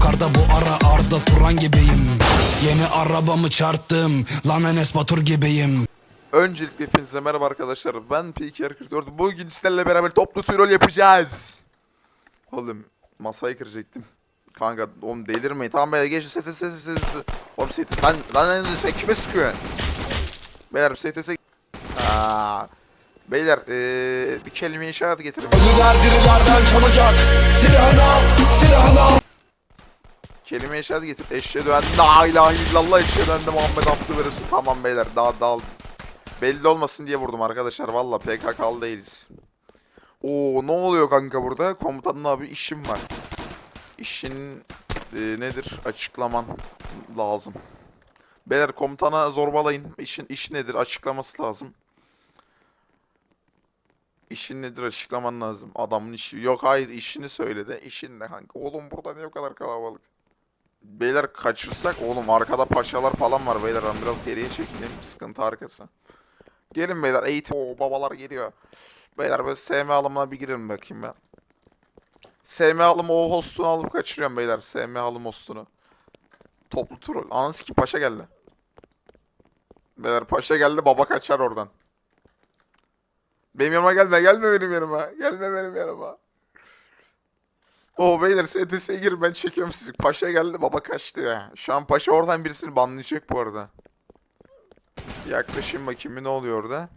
yukarıda bu ara Arda Turan gibiyim Yeni arabamı çarptım Lan Enes Batur gibiyim Öncelikle hepinize merhaba arkadaşlar. Ben PKR 44. Bugün sizlerle beraber toplu sürol yapacağız. Oğlum masayı kıracaktım. Kanka oğlum delirmeyin. Tamam beyler geç sete sete sete. Oğlum sete sen lan sen kime sıkıyorsun? Beyler sete sete. Aa. Beyler ee, bir kelime işareti getirin. Ölüler dirilerden çalacak Silahını al, silahını al Kelime işareti getir. Eşhedü en la ilahe illallah eşhedü enne Muhammed abdü Resul. Tamam beyler daha dal. Belli olmasın diye vurdum arkadaşlar. Valla PKK'lı değiliz. Oo ne oluyor kanka burada? Komutanın abi işim var. İşin e, nedir? Açıklaman lazım. Beyler komutana zorbalayın. İşin iş nedir? Açıklaması lazım. İşin nedir açıklaman lazım. Adamın işi. Yok hayır işini söyle de. İşin ne kanka? Oğlum burada niye o kadar kalabalık? Beyler kaçırsak oğlum arkada paşalar falan var beyler ben biraz geriye çekileyim sıkıntı arkası. Gelin beyler eğitim Oo, babalar geliyor. Beyler böyle SM alımına bir girelim bakayım ben. SM alım o hostunu alıp kaçırıyorum beyler SM alım hostunu. Toplu troll. Anası ki paşa geldi. Beyler paşa geldi baba kaçar oradan. Benim yanıma gelme gelme benim yanıma. Gelme benim yanıma. O beyler STS'ye gir ben çekiyorum sizi. Paşa geldi baba kaçtı ya. Şu an paşa oradan birisini banlayacak bu arada. Yaklaşayım bakayım ne oluyor orada.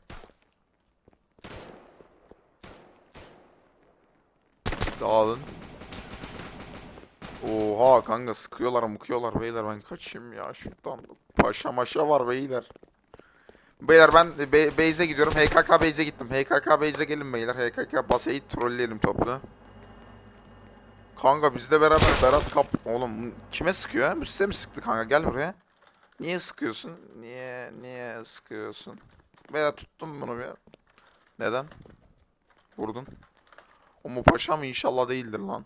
Dağılın. Oha kanka sıkıyorlar mıkıyorlar beyler ben kaçayım ya şuradan. Paşa maşa var beyler. Beyler ben be base'e gidiyorum. HKK base'e gittim. HKK base'e gelin beyler. HKK base'yi trolleyelim toplu. Kanka bizle beraber Berat Kap... Oğlum kime sıkıyor ha? Size mi sıktı kanka? Gel buraya. Niye sıkıyorsun? Niye, niye sıkıyorsun? Veya tuttum bunu bir. Neden? Vurdun. O mu paşa mı inşallah değildir lan.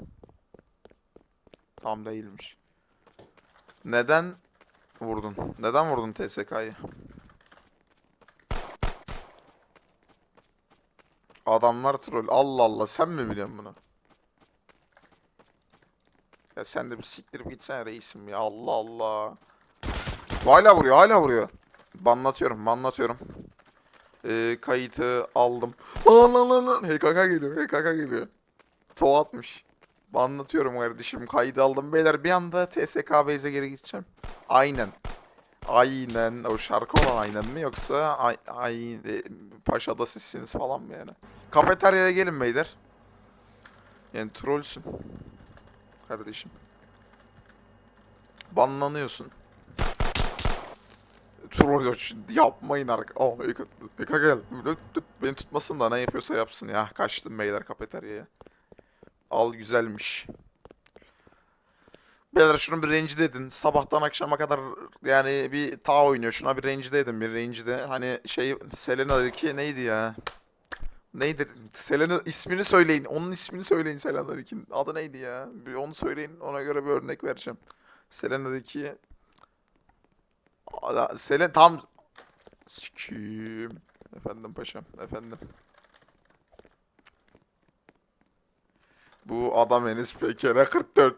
Tam değilmiş. Neden vurdun? Neden vurdun TSK'yı? Adamlar troll. Allah Allah sen mi biliyorsun bunu? Ya sen de bir siktirip gitsene reisim ya Allah Allah. Hala vuruyor hala vuruyor. Banlatıyorum banlatıyorum. Ee, kayıtı aldım. Lan lan lan lan. HKK geliyor HKK geliyor. To atmış. Banlatıyorum kardeşim kaydı aldım. Beyler bir anda TSK base'e geri gideceğim. Aynen. Aynen. O şarkı olan aynen mi yoksa ay, ay e, Paşa'da sizsiniz falan mı yani? Kafeteryaya gelin beyler. Yani trollsün kardeşim. Banlanıyorsun. Troll yapmayın arka. Oh, Eka, gel. Beni tutmasın da ne yapıyorsa yapsın ya. Kaçtım beyler kafeteryaya. Al güzelmiş. Beyler şunu bir rencide edin. Sabahtan akşama kadar yani bir ta oynuyor. Şuna bir rencide edin bir rencide. Hani şey Selena'daki neydi ya? Neydi? Selena ismini söyleyin. Onun ismini söyleyin Selena'dakinin. Adı neydi ya? Bir onu söyleyin. Ona göre bir örnek vereceğim. Selena'daki Ada- Selen tam Sikim. Efendim paşam. Efendim. Bu adam Enes Peker'e 44.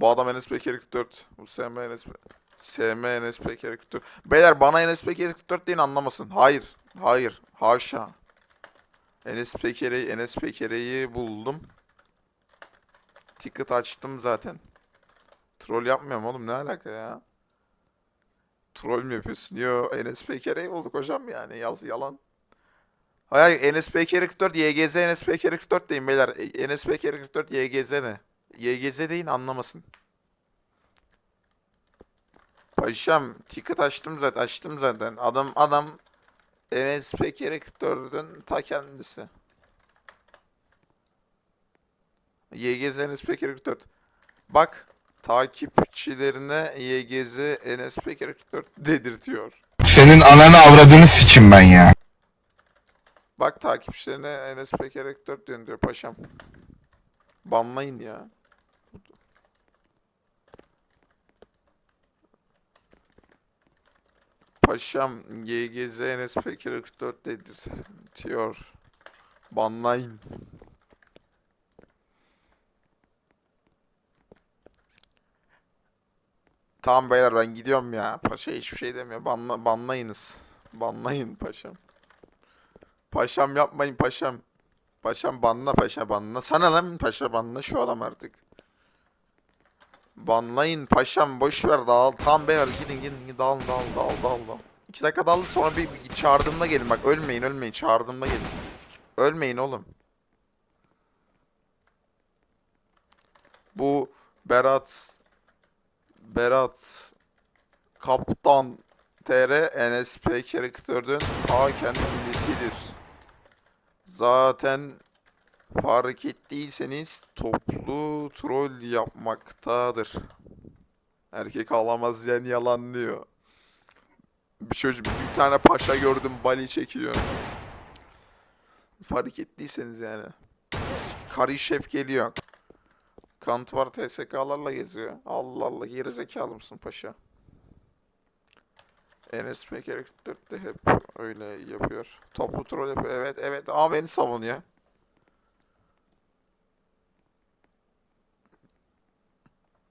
Bu adam Enes Peker'e 44. Bu SM Enes SM Enes Peker'e 44. Beyler bana Enes Peker'e 44 deyin anlamasın. Hayır. Hayır. Haşa. Enes Peker'i Enes Peker'i buldum. Ticket açtım zaten. Troll yapmıyorum oğlum ne alaka ya? Troll mü yapıyorsun? Yo Enes Peker'i bulduk hocam yani yaz yalan. Hayır Enes Peker 44 YGZ Enes Peker 44 deyin beyler. E, Enes Peker 44 YGZ ne? YGZ deyin anlamasın. Paşam ticket açtım zaten açtım zaten. Adam adam Enes Peker 44'ün ta kendisi. YGZ Enes Peker 44. Bak takipçilerine YGZ Enes Peker 44 dedirtiyor. Senin ananı avradını sikim ben ya. Bak takipçilerine Enes Peker 44 diyor, paşam. Banlayın ya. Paşam YGZ Enes Peker 44 dedirtiyor. Banlayın. Tamam beyler ben gidiyorum ya. Paşa hiçbir şey demiyor. Banla, banlayınız. Banlayın paşam. Paşam yapmayın paşam. Paşam banla paşa banla. Sana lan paşa banla şu adam artık. Banlayın paşam boş ver dağıl. Tamam beyler gidin gidin gidin dağılın dağılın dağıl dağıl. İki dakika dağılın sonra bir, bir çağırdığımda gelin bak ölmeyin ölmeyin çağırdığımda gelin. Ölmeyin oğlum. Bu Berat Berat Kaptan TR NSP Character'ın ta kendisidir. Zaten fark ettiyseniz toplu troll yapmaktadır. Erkek alamaz yani yalan diyor. Bir çocuk bir tane paşa gördüm bali çekiyor. Fark ettiyseniz yani. Kari şef geliyor. Kant var TSK'larla geziyor. Allah Allah geri zekalı mısın paşa? Enes Peker 44'te hep öyle yapıyor. Toplu troll yapıyor. Evet evet. Aa beni savunuyor.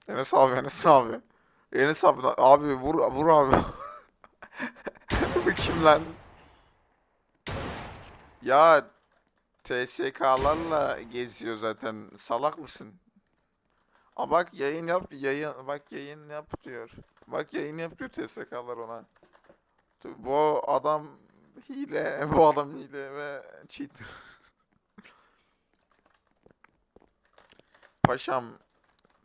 Enes abi Enes abi. Enes abi abi vur vur abi. Bu kim lan? Ya TSK'larla geziyor zaten. Salak mısın? Aa bak yayın yap yayın bak yayın yap diyor. Bak yayın yap diyor TSK'lar ona. Bu adam hile, bu adam hile ve cheat. Paşam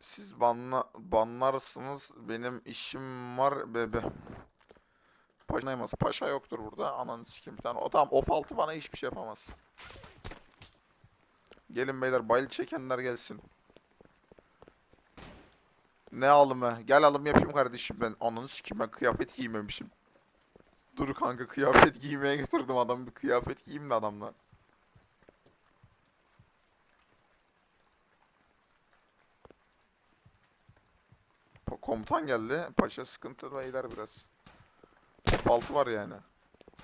siz banla, banlarsınız benim işim var bebe. Paşayamaz. Paşa yoktur burada. Ananı sikim bir tane. O tamam of altı bana hiçbir şey yapamaz. Gelin beyler bayıl çekenler gelsin. Ne alımı? Gel alım yapayım kardeşim ben. Ananı sikeyim ben kıyafet giymemişim. Dur kanka kıyafet giymeye getirdim adamı bir kıyafet giyeyim de adamla. Komutan geldi. Paşa sıkıntı beyler biraz. Faltı var yani.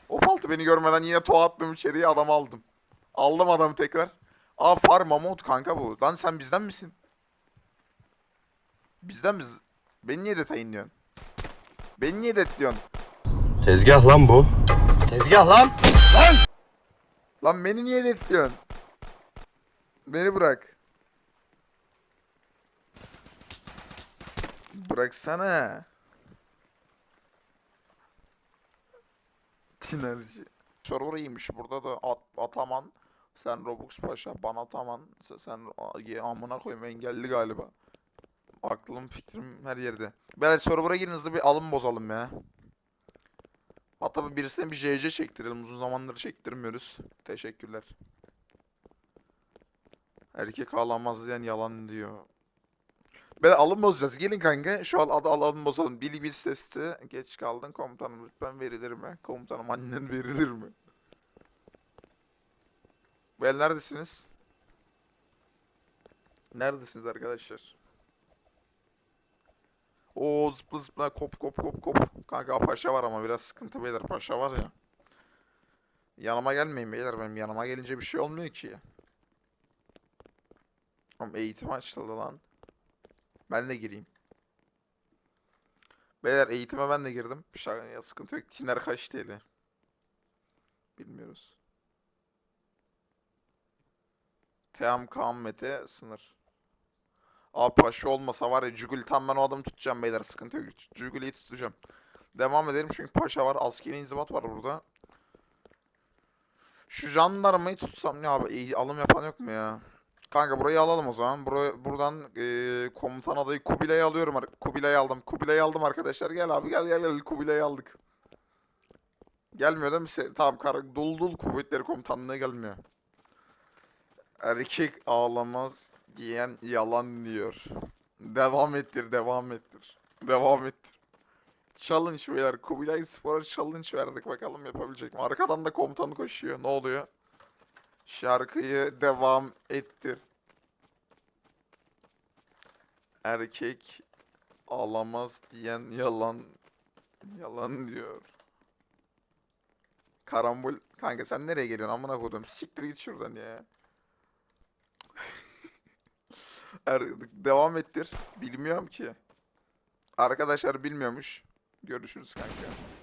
O faltı beni görmeden yine toğa attım içeriye adam aldım. Aldım adamı tekrar. Aa far mamut kanka bu. Lan sen bizden misin? Bizden miyiz? Beni niye detayınlıyorsun? Beni niye detliyorsun? Tezgah lan bu. Tezgah lan. Lan beni niye detliyorsun? Beni bırak. Bıraksana. Tinerci. İyiymiş. Burada da at, Ataman. Sen Robux Paşa. Bana Ataman. Sen, sen amına koyayım engelli galiba. Aklım fikrim her yerde. Ben server'a girin hızlı bir alım bozalım ya. Hatta bir birisine bir JJ çektirelim. Uzun zamandır çektirmiyoruz. Teşekkürler. Erkek ağlamaz diyen yalan diyor. Ben alım bozacağız. Gelin kanka. Şu an adı alalım bozalım. Billy Bills testi. Geç kaldın komutanım. Lütfen verilir mi? Komutanım annen verilir mi? Ben neredesiniz? Neredesiniz arkadaşlar? Oo zıpla zıpla kop kop kop kop. Kanka paşa var ama biraz sıkıntı beyler paşa var ya. Yanıma gelmeyin beyler benim yanıma gelince bir şey olmuyor ki. Oğlum eğitim açıldı lan. Ben de gireyim. Beyler eğitime ben de girdim. Şaka ya sıkıntı yok. Tiner kaç TL? Bilmiyoruz. Team Kaan Mete sınır. Aa paşa olmasa var ya Cugul tam ben o adamı tutacağım beyler sıkıntı yok. Cugul'i tutacağım. Devam edelim çünkü paşa var. Askeri inzibat var burada. Şu jandarmayı tutsam ne abi? Alım yapan yok mu ya? Kanka burayı alalım o zaman. Buraya, buradan eee, komutan adayı Kubilay'ı alıyorum. Kubilay'ı aldım. Kubilay'ı aldım arkadaşlar. Gel abi gel gel gel. Kubilay'ı aldık. Gelmiyor değil mi? Tamam kara, dul dul kuvvetleri komutanlığı gelmiyor. Erkek ağlamaz diyen yalan diyor. Devam ettir, devam ettir. Devam ettir. Challenge beyler. Kubilay Spor'a challenge verdik. Bakalım yapabilecek mi? Arkadan da komutan koşuyor. Ne oluyor? Şarkıyı devam ettir. Erkek ağlamaz diyen yalan yalan diyor. Karambol. Kanka sen nereye geliyorsun amına koydum. Siktir git şuradan ya. Er, devam ettir. Bilmiyorum ki. Arkadaşlar bilmiyormuş. Görüşürüz kanka.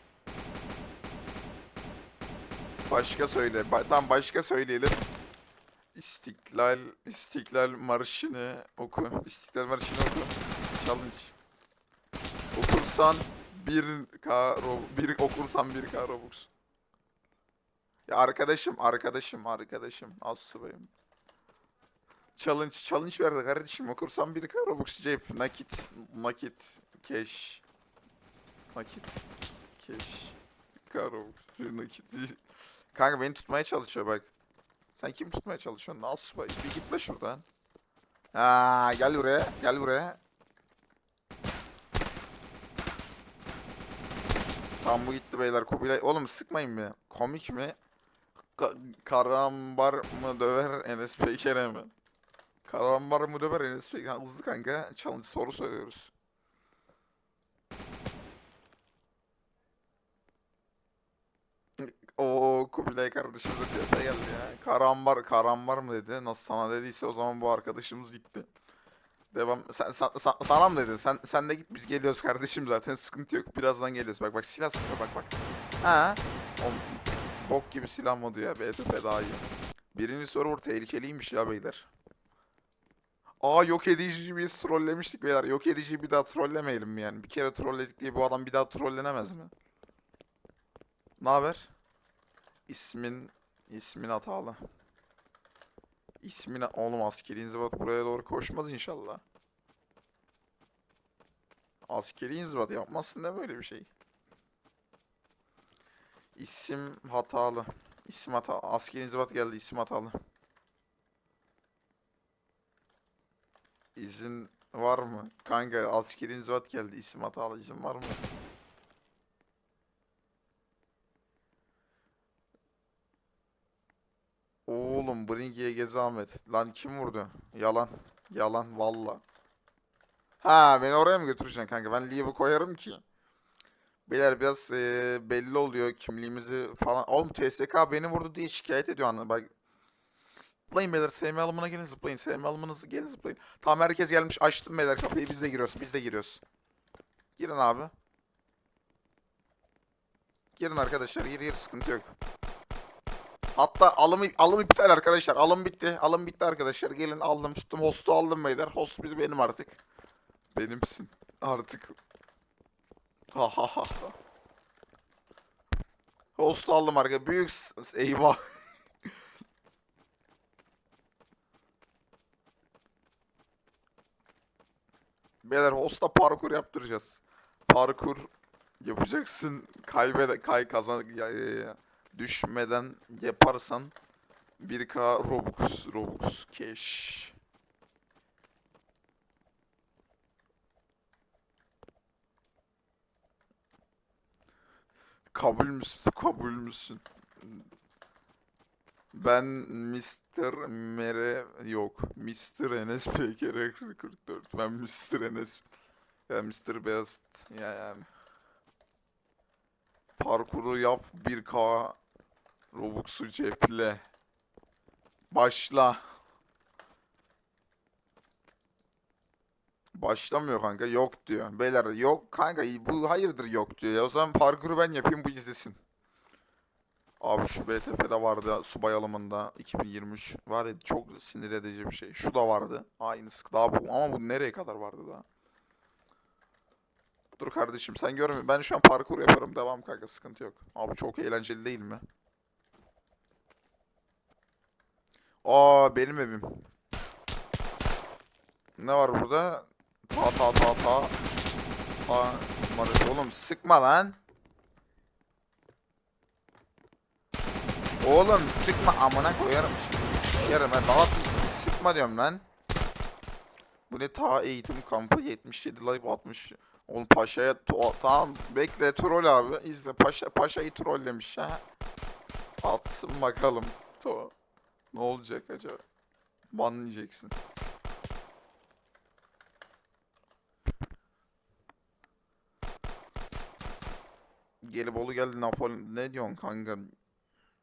Başka söyle. Ba- tamam başka söyleyelim. İstiklal, İstiklal Marşı'nı oku. İstiklal Marşı'nı oku. Challenge. Okursan 1K Ro- bir okursan 1K Robux. Ya arkadaşım, arkadaşım, arkadaşım. Az sıvayım. Challenge, challenge verdi kardeşim. Okursan 1K Robux cep. Nakit, nakit, cash. Nakit, cash. 1K Robux, nakit. Kanka beni tutmaya çalışıyor bak. Sen kim tutmaya çalışıyorsun? Nasıl bay? Bir git la şuradan. Ha, gel buraya. Gel buraya. Tam bu gitti beyler. Kubilay. Oğlum sıkmayın mı? Komik mi? Ka- karambar mı döver Enes Peker'e mi? Karambar mı döver Enes Peker? Hızlı kanka. Challenge soru soruyoruz. O Kubilay kardeşimiz de tiyata geldi ya. Karambar, karambar mı dedi? Nasıl sana dediyse o zaman bu arkadaşımız gitti. Devam. Sen, sa- sa- sana mı dedi? Sen sen de git biz geliyoruz kardeşim zaten sıkıntı yok. Birazdan geliyoruz. Bak bak silah sıkıyor bak bak. Ha? O bok gibi silah modu ya. BTF daha iyi. Birinci server tehlikeliymiş ya beyler. Aa yok edici biz trollemiştik beyler. Yok ediciyi bir daha trollemeyelim mi yani? Bir kere trolledik diye bu adam bir daha trollenemez mi? Ne haber? İsmin ismin hatalı. İsmine oğlum askeri inzibat buraya doğru koşmaz inşallah. Askeri inzibat yapmazsın da böyle bir şey. İsim hatalı. İsim hata askeri inzibat geldi isim hatalı. İzin var mı? Kanka askeri inzibat geldi isim hatalı izin var mı? Oğlum Bringi'ye gezi Ahmet. Lan kim vurdu? Yalan. Yalan valla. Ha beni oraya mı götüreceksin kanka? Ben leave'ı koyarım ki. Beyler biraz eee, belli oluyor kimliğimizi falan. Oğlum TSK beni vurdu diye şikayet ediyor anladın bak. Zıplayın beyler sevme alımına gelin zıplayın. Sevme alımınızı gelin zıplayın. Tamam herkes gelmiş açtım beyler kapıyı biz de giriyoruz biz de giriyoruz. Girin abi. Girin arkadaşlar gir gir sıkıntı yok. Hatta alımı alım iptal arkadaşlar. Alım bitti. Alım bitti arkadaşlar. Gelin aldım tuttum. Host'u aldım beyler. Host biz benim artık. Benimsin. Artık. Ha ha ha. Host'u aldım arkadaşlar. Büyük eyvah. Beyler host'a parkur yaptıracağız. Parkur yapacaksın. Kaybede kay kazan ya, ya, ya. Düşmeden yaparsan 1k Robux Robux cash. Kabul müsün? Kabul müsün? Ben Mr. Mere yok. Mr. Enes PKR 44. Ben Mr. Enes. Ya Mr. Best. Ya yani. Parkuru yap 1K Robux'u ceple. Başla. Başlamıyor kanka yok diyor. Beyler yok kanka bu hayırdır yok diyor. O zaman parkuru ben yapayım bu izlesin. Abi şu BTF'de vardı subay alımında 2023 var ya çok sinir edici bir şey. Şu da vardı aynısı daha bu ama bu nereye kadar vardı daha? Dur kardeşim sen görme ben şu an parkur yaparım devam kanka sıkıntı yok. Abi çok eğlenceli değil mi? Aa benim evim. Ne var burada? Ta ta ta ta. Ta. Oğlum sıkma lan. Oğlum sıkma amına koyarım şimdi. Sikerim ben daha sıkma diyorum lan. Bu ne ta eğitim kampı 77 like 60. Oğlum paşaya tamam bekle troll abi izle paşa paşayı trollemiş ha. Atsın bakalım. To. Ne olacak acaba? Banlayacaksın. Gelibolu geldi Napoli. Ne diyorsun kanka?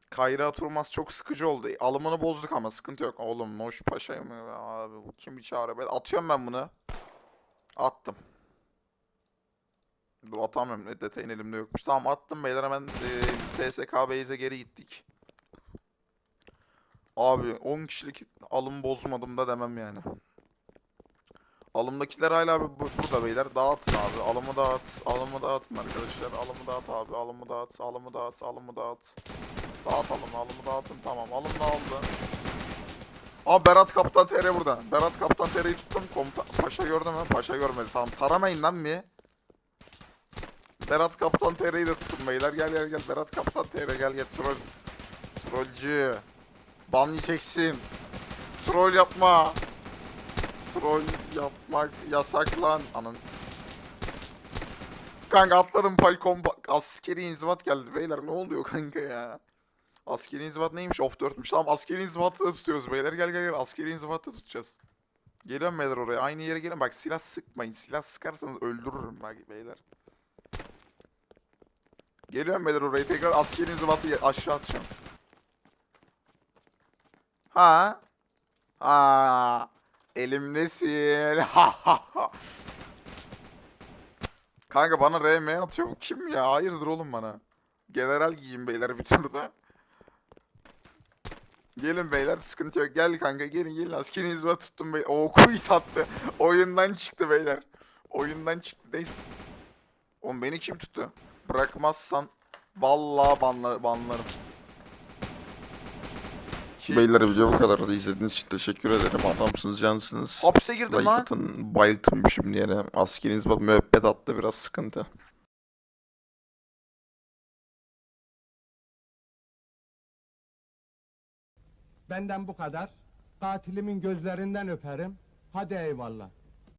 Kayra oturmaz çok sıkıcı oldu. Alımını bozduk ama sıkıntı yok. Oğlum Noş Paşa mı? Abi bu kim bir çağrı? Ben atıyorum ben bunu. Attım. tamam detayın elimde yokmuş. Tamam attım beyler hemen e, TSK Beyze geri gittik. Abi 10 kişilik alım bozmadım da demem yani. Alımdakiler hala bu- bu- burada beyler. Dağıtın abi. Alımı dağıt. Alımı dağıtın arkadaşlar. Alımı dağıt abi. Alımı dağıt. Alımı dağıt. Alımı dağıt. Dağıt alımı. Alımı dağıtın. Tamam. Alım dağıldı. Aa Berat Kaptan TR burada. Berat Kaptan TR'yi tuttum. Komutan Paşa gördü mü? Paşa görmedi. Tamam taramayın lan bir. Berat Kaptan TR'yi de tuttum beyler. Gel gel gel. Berat Kaptan TR gel gel. Troll. Trollcü. Ban yiyeceksin. Troll yapma. Troll yapmak yasak lan. Anan. Kanka atladım Falcon. Askeri inzibat geldi beyler. Ne oluyor kanka ya? Askeri inzibat neymiş? Off 4'müş. Tamam askeri inzibatı da tutuyoruz beyler. Gel gel gel. Askeri inzibatı tutacağız. Geliyorum beyler oraya. Aynı yere gelin. Bak silah sıkmayın. Silah sıkarsanız öldürürüm bak beyler. Geliyorum beyler oraya. Tekrar askeri inzibatı aşağı atacağım. Ha? Ha? Elimdesin. Ha ha ha. Kanka bana RM atıyor. Kim ya? Hayırdır oğlum bana? General giyeyim beyler bir turda. Gelin beyler sıkıntı yok. Gel kanka gelin gelin. Askeriniz var tuttum beyler. O kuyut attı. Oyundan çıktı beyler. Oyundan çıktı. Neyse. Oğlum beni kim tuttu? Bırakmazsan vallahi banla, banlarım. Beyler video bu kadar da izlediğiniz için teşekkür ederim. Adamsınız, cansınız. Hapse girdim Like lan. atın, bayıltmayayım şimdi. Askeriniz var, müebbet attı biraz sıkıntı. Benden bu kadar. Katilimin gözlerinden öperim. Hadi eyvallah.